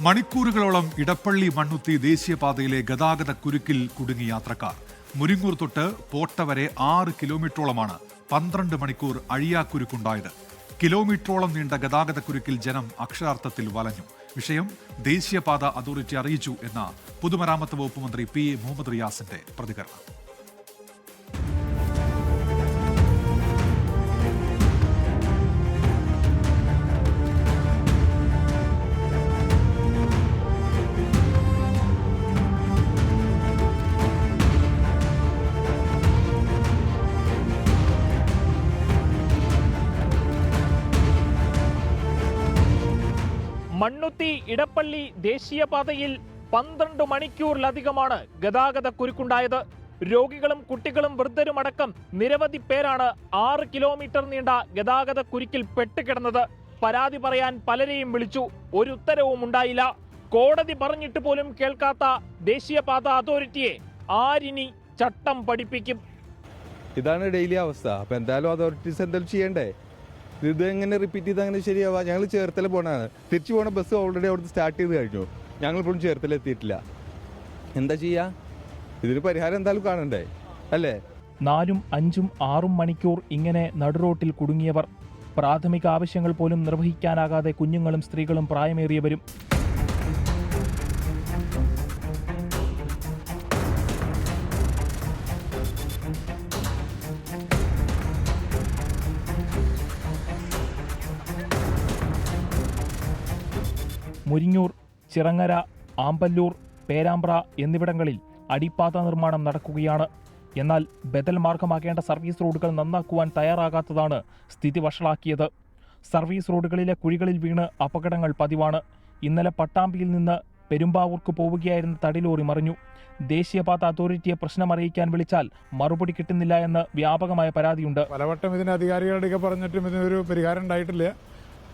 മണിക്കൂറുകളോളം ഇടപ്പള്ളി മണ്ണുത്തി ദേശീയപാതയിലെ ഗതാഗത കുരുക്കിൽ കുടുങ്ങി യാത്രക്കാർ. മുരിങ്ങൂർ തൊട്ട് പോട്ട വരെ ആറ് കിലോമീറ്ററോളമാണ് പന്ത്രണ്ട് മണിക്കൂർ അഴിയാക്കുരുക്കുണ്ടായത്. കിലോമീറ്ററോളം നീണ്ട ഗതാഗത കുരുക്കിൽ ജനം അക്ഷരാർത്ഥത്തിൽ വലഞ്ഞു. വിഷയം ദേശീയപാത അതോറിറ്റി അറിയിച്ചു എന്ന പൊതുമരാമത്ത് വകുപ്പ് മന്ത്രി പി എ മുഹമ്മദ് റിയാസിന്റെ പ്രതികരണം. മണ്ണുത്തി ഇടപ്പള്ളി ദേശീയപാതയിൽ പന്ത്രണ്ട് മണിക്കൂറിലധികമാണ് ഗതാഗത കുരുക്കുണ്ടായത്. രോഗികളും കുട്ടികളും വൃദ്ധരുമടക്കം നിരവധി പേരാണ് ആറ് കിലോമീറ്റർ നീണ്ട ഗതാഗത കുരുക്കിൽ പെട്ടുകിടന്നത്. പരാതി പറയാൻ പലരെയും വിളിച്ചു. ഒരു ഉത്തരവും ഉണ്ടായില്ല. കോടതി പറഞ്ഞിട്ട് പോലും കേൾക്കാത്ത ദേശീയപാത അതോറിറ്റിയെ ആരിനി ചട്ടം പഠിപ്പിക്കും? ഇതാണ് ഡെയിലി അവസ്ഥ. അപ്പോൾ എന്തായാലും അതോറിറ്റീസ് എന്തെങ്കിലും ചെയ്യണ്ടേ? ഇത് എങ്ങനെ റിപ്പീറ്റ് ചെയ്ത് അങ്ങനെ ശരിയാവാ? ഞങ്ങൾ ചേർത്തല പോണാണ് തിരിച്ചു പോണ ബസ് ഓൾറെഡി അവിടുന്ന് സ്റ്റാർട്ട് ചെയ്ത് കഴിഞ്ഞു. ഞങ്ങൾ ഇപ്പോഴും ചേർത്തല എത്തിയിട്ടില്ല. എന്താ ചെയ്യാ? ഇതിന് പരിഹാരം എന്തായാലും കാണണ്ടേ? അല്ലേ? നാലും അഞ്ചും ആറും മണിക്കൂർ ഇങ്ങനെ നടുറോട്ടിൽ കുടുങ്ങിയവർ. പ്രാഥമിക ആവശ്യങ്ങൾ പോലും നിർവഹിക്കാനാകാതെ കുഞ്ഞുങ്ങളും സ്ത്രീകളും പ്രായമേറിയവരും. മുരിങ്ങൂർ ചിറങ്ങര ആമ്പല്ലൂർ പേരാമ്പ്ര എന്നിവിടങ്ങളിൽ അടിപ്പാത നിർമ്മാണം നടക്കുകയാണ്. എന്നാൽ ബദൽ മാർഗമാക്കേണ്ട സർവീസ് റോഡുകൾ നന്നാക്കുവാൻ തയ്യാറാകാത്തതാണ് സ്ഥിതി വഷളാക്കിയത്. സർവീസ് റോഡുകളിലെ കുഴികളിൽ വീണ് അപകടങ്ങൾ പതിവാണ്. ഇന്നലെ പട്ടാമ്പിയിൽ നിന്ന് പെരുമ്പാവൂർക്ക് പോവുകയായിരുന്ന തടിലോറി മറിഞ്ഞു. ദേശീയപാത അതോറിറ്റിയെ പ്രശ്നം അറിയിക്കാൻ വിളിച്ചാൽ മറുപടി കിട്ടുന്നില്ല എന്ന് വ്യാപകമായ പരാതിയുണ്ട്. പലവട്ടം ഇതിന് അധികാരികളുടെ പറഞ്ഞിട്ടും ഇതിനൊരു പരിഹാരം ഉണ്ടായിട്ടില്ല.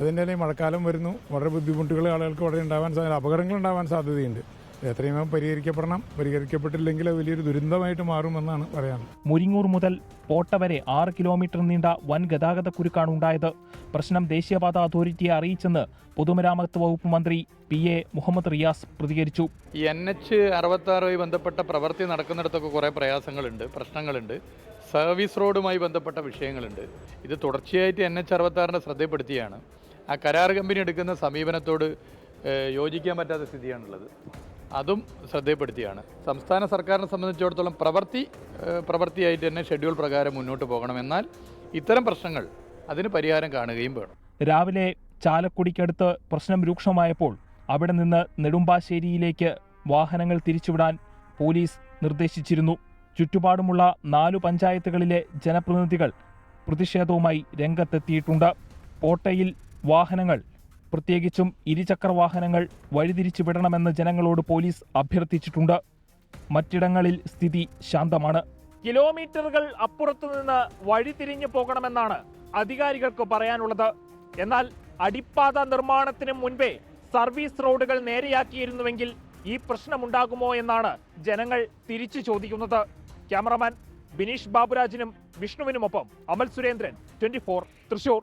അതിന്റെ തന്നെ മഴക്കാലം വരുന്നു. വളരെ ബുദ്ധിമുട്ടുകൾ ആളുകൾക്ക് വളരെ ഉണ്ടാവാൻ സാധ്യത അപകടങ്ങൾ ഉണ്ടാവാൻ സാധ്യതയുണ്ട്. എത്രയും പരിഹരിക്കപ്പെടണം. പരിഹരിക്കപ്പെട്ടില്ലെങ്കിൽ അത് വലിയൊരു ദുരന്തമായിട്ട് മാറുമെന്നാണ് പറയാൻ മുരിങ്ങൂർ മുതൽ പോട്ട വരെ ആറ് കിലോമീറ്റർ നീണ്ട വൻ ഗതാഗത കുരുക്കാണ് ഉണ്ടായത്. പ്രശ്നം ദേശീയപാത അതോറിറ്റിയെ അറിയിച്ചെന്ന് പൊതുമരാമത്ത് വകുപ്പ് മന്ത്രി പി എ മുഹമ്മദ് റിയാസ് പ്രതികരിച്ചു. എൻ എച്ച് അറുപത്തി ആറുമായി ബന്ധപ്പെട്ട പ്രവൃത്തി നടക്കുന്നിടത്തൊക്കെ കുറേ പ്രയാസങ്ങളുണ്ട് പ്രശ്നങ്ങളുണ്ട്. സർവീസ് റോഡുമായി ബന്ധപ്പെട്ട വിഷയങ്ങളുണ്ട്. ഇത് തുടർച്ചയായിട്ട് എൻ എച്ച് അറുപത്തി ആറിനെ ശ്രദ്ധപ്പെടുത്തിയാണ്. ആ കരാർ കമ്പനി എടുക്കുന്ന സമീപനത്തോട് യോജിക്കാൻ പറ്റാത്ത സ്ഥിതിയാണുള്ളത്. അതും ശ്രദ്ധയപ്പെടുത്തിയാണ്. സംസ്ഥാന സർക്കാരിനെ സംബന്ധിച്ചിടത്തോളം പ്രവൃത്തി പ്രവൃത്തിയായിട്ട് തന്നെ ഷെഡ്യൂൾ പ്രകാരം മുന്നോട്ട് പോകണം. എന്നാൽ ഇത്തരം പ്രശ്നങ്ങൾ അതിന് പരിഹാരം കാണുകയും വേണം. രാവിലെ ചാലക്കുടിക്കടുത്ത് പ്രശ്നം രൂക്ഷമായപ്പോൾ അവിടെ നിന്ന് നെടുമ്പാശ്ശേരിയിലേക്ക് വാഹനങ്ങൾ തിരിച്ചുവിടാൻ പോലീസ് നിർദ്ദേശിച്ചിരുന്നു. ചുറ്റുപാടുമുള്ള നാലു പഞ്ചായത്തുകളിലെ ജനപ്രതിനിധികൾ പ്രതിഷേധവുമായി രംഗത്തെത്തിയിട്ടുണ്ട്. കോട്ടയിൽ വാഹനങ്ങൾ. പ്രത്യേകിച്ചും ഇരുചക്ര വാഹനങ്ങൾ വഴിതിരിച്ചു വിടണമെന്ന് ജനങ്ങളോട് പോലീസ് അഭ്യർത്ഥിച്ചിട്ടുണ്ട്. മറ്റിടങ്ങളിൽ സ്ഥിതി ശാന്തമാണ്. കിലോമീറ്ററുകൾ അപ്പുറത്തു നിന്ന് വഴിതിരിഞ്ഞു പോകണമെന്നാണ് അധികാരികൾക്ക് പറയാനുള്ളത്. എന്നാൽ അടിപ്പാത നിർമ്മാണത്തിന് മുൻപേ സർവീസ് റോഡുകൾ നേരെയാക്കിയിരുന്നുവെങ്കിൽ ഈ പ്രശ്നമുണ്ടാകുമോ എന്നാണ് ജനങ്ങൾ തിരിച്ചു ചോദിക്കുന്നത്. ക്യാമറമാൻ ബിനീഷ് ബാബുരാജിനും വിഷ്ണുവിനുമൊപ്പം അമൽ സുരേന്ദ്രൻ ട്വന്റി തൃശൂർ.